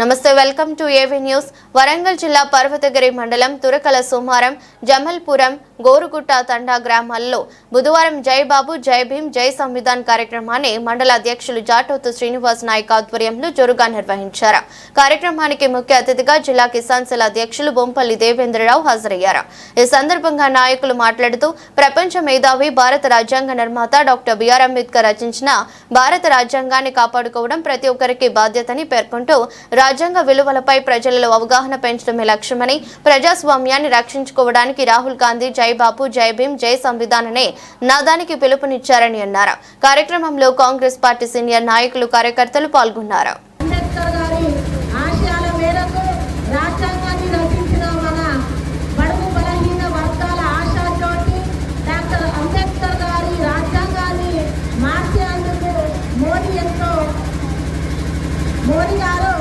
Namaste welcome to AV news. Warangal జిల్లా పర్వతగిరి మండలం తురకల సోమారం జమల్పురం గోరుగుట్ట తండా గ్రామాల్లో బుధవారం జై బాబు జై భీం జై సంవిధాన్ కార్యక్రమాన్ని మండల అధ్యక్షులు జాటోతు శ్రీనివాస్ నాయక్ ఆధ్వర్యంలో జోరుగా నిర్వహించారు. కార్యక్రమానికి ముఖ్య అతిథిగా జిల్లా కిసాన్ సెల్ అధ్యక్షులు బొంపల్లి దేవేంద్రరావు హాజరయ్యారు. ఈ సందర్భంగా నాయకులు మాట్లాడుతూ ప్రపంచ మేధావి భారత రాజ్యాంగ నిర్మాత డాక్టర్ బిఆర్ అంబేద్కర్ రచించిన భారత రాజ్యాంగాన్ని కాపాడుకోవడం ప్రతి ఒక్కరికి బాధ్యతని పేర్కొంటూ రాజ్యాంగ విలువలపై ప్రజలలో అవగాహన పెంచడమే లక్ష్యమని ప్రజాస్వామ్యాన్ని రక్షించుకోవడానికి రాహుల్ గాంధీ జై బాపు జై భీం జై సంవిధాన్ అనే నాదానికి పిలుపునిచ్చారని అన్నారు. కార్యక్రమంలో కాంగ్రెస్ పార్టీ సీనియర్ నాయకులు కార్యకర్తలు పాల్గొన్నారు. మోడీ గారు ఆశయాల మేరకు రాజ్యాంగాన్ని రచించిన మన బడుగు బలహీన వర్గాల ఆశాజ్యోతి డాక్టర్ అంబేద్కర్ గారి రాజ్యాంగాన్ని మార్చేందుకు మోడీ ఎంతో మోడీ గారు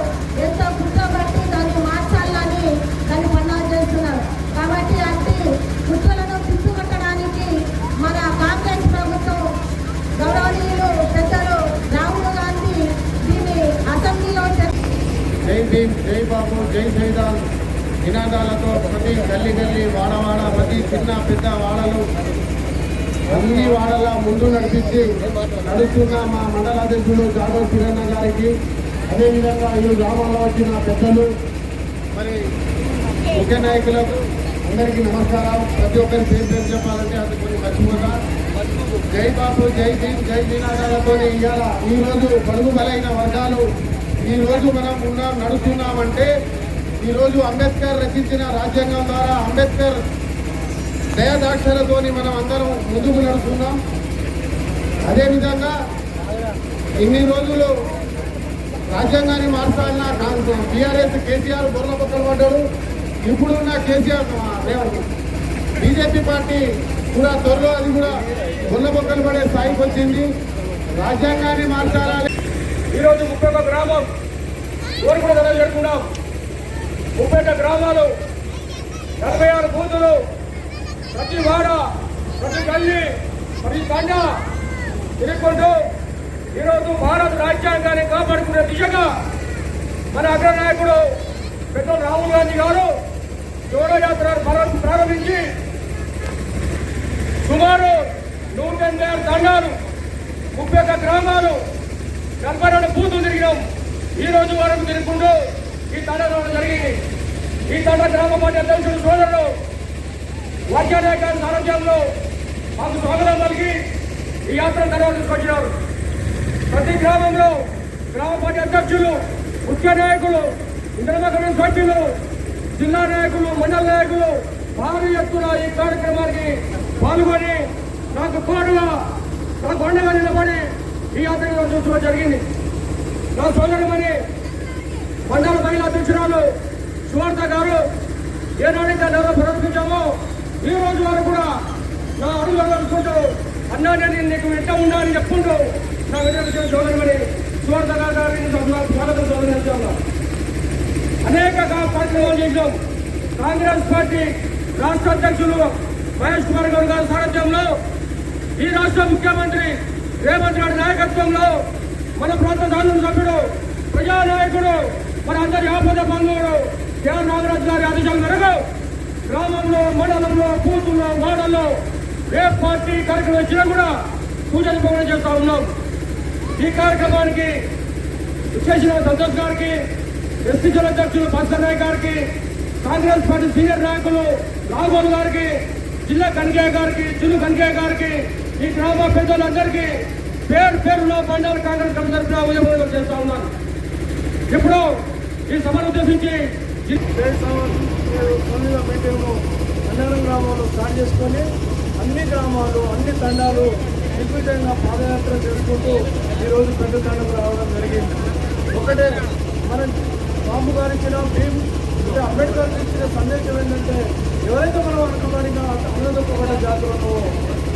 ఎంతో కుట్రబట్టి దాన్ని మార్చాలని దాన్ని పన్నాలు చేస్తున్నారు కాబట్టి అట్టి కుట్రలను తిప్పుకొట్టడానికి మన కాంగ్రెస్ ప్రభుత్వం గౌరవనీయులు పెద్దలు రాహుల్ గాంధీ దీన్ని అసెంబ్లీలో చర్చ జై భీమ్ జై బాబు సైదాన్ నినాదాలతో ప్రతి గల్లి గల్లి వాడవాడ ప్రతి చిన్న పెద్ద వాడలు అన్ని వాడల ముందు నడిపించి నడుస్తున్న మా మండలాధ్యక్షులు జాదవ్ కిరణ్ గారికి. అదేవిధంగా ఈ గ్రామంలో వచ్చిన పెద్దలు మరి ముఖ్య నాయకులకు అందరికీ నమస్కారం. ప్రతి ఒక్కరి పేరు పేరు చెప్పాలంటే అది కొన్ని మర్చిపోతా. జై బాబు జై భీమ్ జై నినాదాలతో ఇవాళ ఈరోజు పడుగు బలైన వర్గాలు ఈ రోజు మనం ఉన్నాం నడుస్తున్నామంటే ఈరోజు అంబేద్కర్ రచించిన రాజ్యాంగం ద్వారా అంబేద్కర్ దయాదాక్షలతోని మనం అందరం ముందుకు నడుస్తున్నాం. అదేవిధంగా ఇన్ని రోజులు రాజ్యాంగాన్ని మార్చాలన్న టీఆర్ఎస్ కేసీఆర్ బొర్ల పక్కన పడ్డాడు ఇప్పుడున్న కేసీఆర్ బీజేపీ పార్టీ కూడా త్వరలో అది కూడా బొల్ల పక్కన పడే స్థాయికి వచ్చింది. రాజ్యాంగాన్ని మార్చాలని ఈరోజు ముప్పై ఒక్క గ్రామం కోరుకున్న ధర చేరుకున్నాం. ముప్పై ఒక్క గ్రామాలు నలభై ఆరు బూతులు ప్రతి వాడ ప్రతి గల్లి ప్రతి తండ తిరుగుకుంటూ ఈరోజు భారత రాజ్యాంగాన్ని కాపాడుకునే దిశగా మన అగ్రనాయకుడు పెద్ద రాహుల్ గాంధీ గారు జోడోయాత్ర ప్రారంభించి సుమారు నూట ఎనభై ఆరు తండాలు ముప్పై ఒక్క గ్రామాలు నలభై రెండు బూతులు తిరిగినాం. ఈ రోజు వరకు తిరుగుకుంటూ ఈ తండ జరిగింది. ఈ తండ్రి గ్రామ పార్టీ అధ్యక్షుడు సోదరుడు వాక్యాలయ సారథ్యంలో మాకు స్వాగతం పలికి ఈ యాత్ర తర్వాత తీసుకొచ్చినారు. ప్రతి గ్రామంలో గ్రామ పార్టీ అధ్యక్షులు ముఖ్య నాయకులు ఇంద్రమకరణ సభ్యులు జిల్లా నాయకులు మండల నాయకులు భారీ ఎత్తున ఈ కార్యక్రమానికి పాల్గొని నాకు తోడుగా నాకు అండగా నిలబడి ఈ యాత్రలో చూసుకోవడం జరిగింది. నా సోదరుమని మండల మహిళా అధ్యక్షురాలు సువార్త గారు ఏనాడైతే నెల ప్రారంభించామో ఈ రోజు వరకు కూడా నా అడుగులు అనుకుంటూ అన్నా నేను నీకు వెంట ఉండాలని చెప్పుకుంటూ నా విద్యార్థి సోదరుమని సువార్త గారు గారిని స్వాగతం సోదరు అనేక పార్టీలు కార్యక్రమాలు చేశాం. కాంగ్రెస్ పార్టీ రాష్ట్ర అధ్యక్షులు మహేష్ కుమార్ గౌడ్ గారి సారథ్యంలో ఈ రాష్ట్ర ముఖ్యమంత్రి రేవంత్ రెడ్డి నాయకత్వంలో మన ప్రాంత శాసన సభ్యుడు ప్రజానాయకుడు మన అందరి ఆపద బంధువుడు కేఆర్ నాగరాజు గారి ఆదేశాల మేరకు గ్రామంలో మండలంలో బూతుల్లో వాడల్లో ఏ పార్టీ కార్యక్రమం వచ్చినా కూడా పూజలు పవనం చేస్తూ ఉన్నాం. ఈ కార్యక్రమానికి విశేషణ సంతోష్ గారికి ఎస్సీ జిల్లా అధ్యక్షులు భాస్కర్ గారికి కాంగ్రెస్ పార్టీ సీనియర్ నాయకులు రాఘవన్ గారికి జిల్లా కనికయ్య గారికి జిల్లు కనికయ్య గారికి ఈ గ్రామ పెద్దలందరికీ పేరు పేరులో మండల కాంగ్రెస్ కమిటీ తరఫున ఉద్యమం చేస్తా ఉన్నాను. ఇప్పుడు ఈ సభను ఉద్దేశించి పండుగ మీటింగ్ను అన్నవరం గ్రామంలో స్టార్ట్ చేసుకొని అన్ని గ్రామాలు అన్ని తండాలు దిగ్విజయంగా పాదయాత్ర చేసుకుంటూ ఈరోజు పెద్ద తండకు రావడం జరిగింది. ఒకటే మనం బాబు గారు ఇచ్చిన భీమ్ అంటే అంబేద్కర్ ఇచ్చిన సందేశం ఏంటంటే ఎవరైతే మనం అనుకున్నాడిగా అన్నదొక్కబడ్డ జాతులను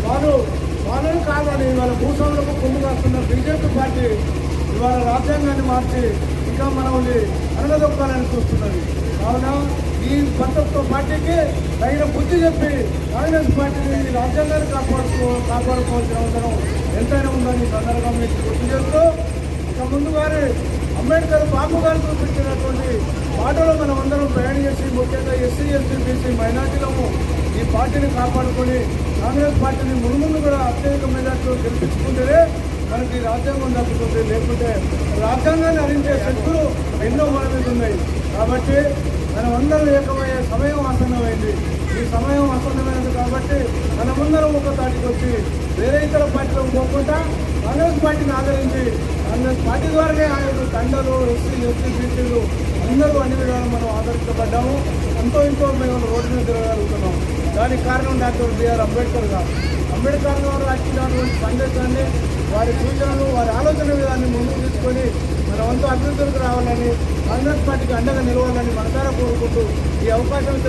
వారు వాళ్ళని కాదని ఇవాళ భూస్వాములకు ముందు కాస్తున్న బీజేపీ పార్టీ ఇవాళ రాజ్యాంగాన్ని మార్చి ఇంకా మనల్ని అనగదొక్కాలని చూస్తున్నది. కావున ఈ ప్రతి పార్టీకి తగిన బుద్ధి చెప్పి కాంగ్రెస్ పార్టీని ఈ రాజ్యాంగాన్ని కాపాడుకో కాపాడుకోవాల్సిన అవసరం ఎంతైనా ఉందని సందర్భంగా మీకు గుర్తు చేస్తూ ఇక ముందు గారి అంబేద్కర్ బాబు గారు చూపించినటువంటి బాటలో మనం అందరం ప్రయాణం చేసి ముఖ్యంగా ఎస్సీ ఎస్టీ బీసీ మైనార్టీలము ఈ పార్టీని కాపాడుకొని కాంగ్రెస్ పార్టీని మునుముందు కూడా అత్యధిక మెజార్టీలో గెలిపించుకుంటేనే మనకి రాజ్యాంగం దక్కుతుంది. లేకుంటే రాజ్యాంగాన్ని అరించే శక్తులు ఎన్నో మన మీద ఉన్నాయి. కాబట్టి మనం అందరం ఏకమయ్యే సమయం ఆసన్నమైంది. ఈ సమయం ఆసన్నమైనది కాబట్టి మనమందరం ఒక తాటికి వచ్చి వేరే ఇతర పార్టీలకు పోకుండా కాంగ్రెస్ పార్టీని ఆదరించి కాంగ్రెస్ పార్టీ ద్వారానే ఆ యొక్క తండలు ఎస్సీ ఎస్సీ బీసీలు అందరూ అన్ని విధాలు మనం ఆదరించబడ్డాము. ఎంతో ఇంతో మేము రోడ్డు మీద తిరగలుగుతున్నాం దానికి కారణం డాక్టర్ బిఆర్ అంబేద్కర్ గారు. అంబేద్కర్ గారు రాసినటువంటి సందేశాన్ని వారి సూచనలు వారి ఆలోచన విధాన్ని ముందుకు తీసుకొని మనమంతా అభివృద్ధికి రావాలని కాంగ్రెస్ పార్టీకి అండగా నిలవాలని మనసారా కోరుకుంటూ ఈ అవకాశం